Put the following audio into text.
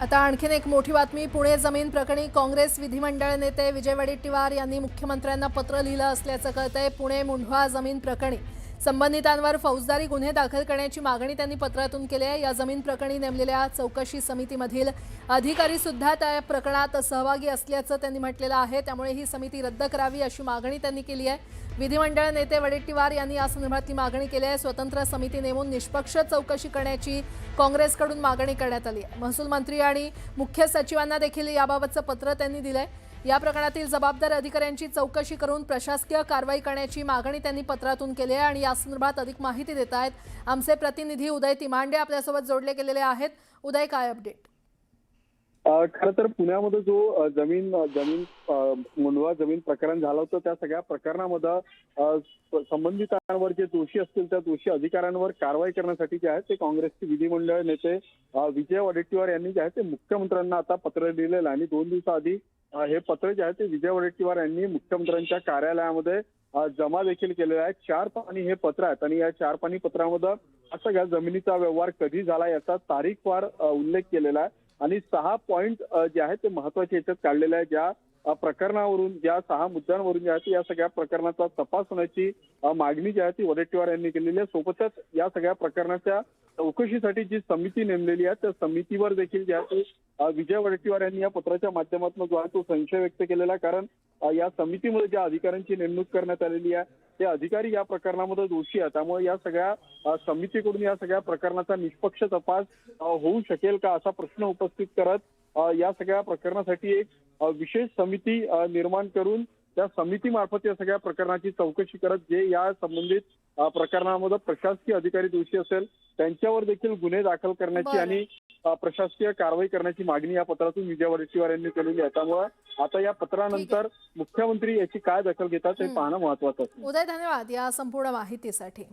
आता आणखीन एक मोठी बातमी. पुणे जमीन प्रकरणी काँग्रेस विधिमंडळ नेते विजय वडेट्टीवार यांनी मुख्यमंत्र्यांना पत्र लिहिलं असल्याचं कळतंय. पुणे मुंढवा जमीन प्रकरणी संबंधितांवर फौजदारी गुन्हे दाखल करण्याची मागणी त्यांनी पत्रातून केली आहे. या जमीन प्रकरणी नेमलेल्या चौकशी समितीमधील अधिकारी सुद्धा त्या प्रकरणात सहभागी असल्याचं त्यांनी म्हटलेलं आहे. त्यामुळे ही समिती रद्द करावी अशी मागणी त्यांनी केली आहे. विधिमंडळ नेते वडेट्टीवार यांनी या संदर्भातली मागणी केली आहे. स्वतंत्र समिती नेमून निष्पक्ष चौकशी करण्याची काँग्रेसकडून मागणी करण्यात आली आहे. महसूल मंत्री आणि मुख्य सचिवांना देखील याबाबतचं पत्र त्यांनी दिलं आहे या प्रकरणातील जबाबदार अधिकाऱ्यांची चौकशी करून प्रशासकीय कारवाई करण्याची मागणी त्यांनी पत्रातून केली आहे आणि या संदर्भात अधिक माहिती देत आहेत. आमचे प्रतिनिधी उदय तिमांडे आपल्यासोबत जोडले गेलेले आहेत. उदय काय अपडेट? खर तर पुण्यामध्ये जो जमीन जमीन मुंडवा जमीन प्रकरण झालं होतं त्या सगळ्या प्रकरणामध्ये संबंधितांवर जे दोषी असतील त्या दोषी अधिकाऱ्यांवर कारवाई करण्यासाठी जे आहे ते काँग्रेसचे विधिमंडळ नेते विजय वडेट्टीवार यांनी जे आहे ते मुख्यमंत्र्यांना आता पत्र लिहिलेलं आणि दोन दिवसाआधी हे पत्र जे आहे ते विजय वडेट्टीवार यांनी मुख्यमंत्र्यांच्या कार्यालयामध्ये जमा देखील केलेलं आहे. चार पाणी हे पत्र आहेत आणि या चार पाणी पत्रामध्ये असं घ्या जमिनीचा व्यवहार कधी झाला याचा तारीखवार उल्लेख केलेला आहे. आणि सहा पॉईंट जे आहेत ते महत्त्वाचे याच्यात काढलेले आहे ज्या प्रकरणावरून ज्या सहा मुद्द्यांवरून जे आहे ते या सगळ्या प्रकरणाचा तपास होण्याची मागणी जी आहे ती वडेट्टीवार यांनी केलेली आहे. सोबतच या सगळ्या प्रकरणाच्या चौकशीसाठी जी समिती नेमलेली आहे त्या समितीवर देखील जे आहे ते विजय वडेट्टीवार यांनी या पत्राच्या माध्यमातून जो आहे तो संशय व्यक्त केलेला आहे. कारण या समितीमध्ये ज्या अधिकाऱ्यांची नेमणूक करण्यात आलेली आहे ते अधिकारी या प्रकरणामध्ये दोषी आहे त्यामुळे या सगळ्या समितीकडून या सगळ्या प्रकरणाचा निष्पक्ष तपास होऊ शकेल का असा प्रश्न उपस्थित करत या सगळ्या प्रकरणासाठी एक विशेष समिती निर्माण करून त्या समितीमार्फत या सगळ्या प्रकरणाची चौकशी करत जे या संबंधित प्रकरणामध्ये प्रशासकीय अधिकारी दोषी असेल त्यांच्यावर देखील गुन्हे दाखल करण्याची. आणि प्रशासकीय कारवाई करण्याची मागणी या पत्रातून विजय वडेट्टीवार यांनी केलेली आहे त्यामुळे आता या पत्रानंतर मुख्यमंत्री याची काय दखल घेतात हे. पाहणं महत्वाचं उदय धन्यवाद या संपूर्ण माहितीसाठी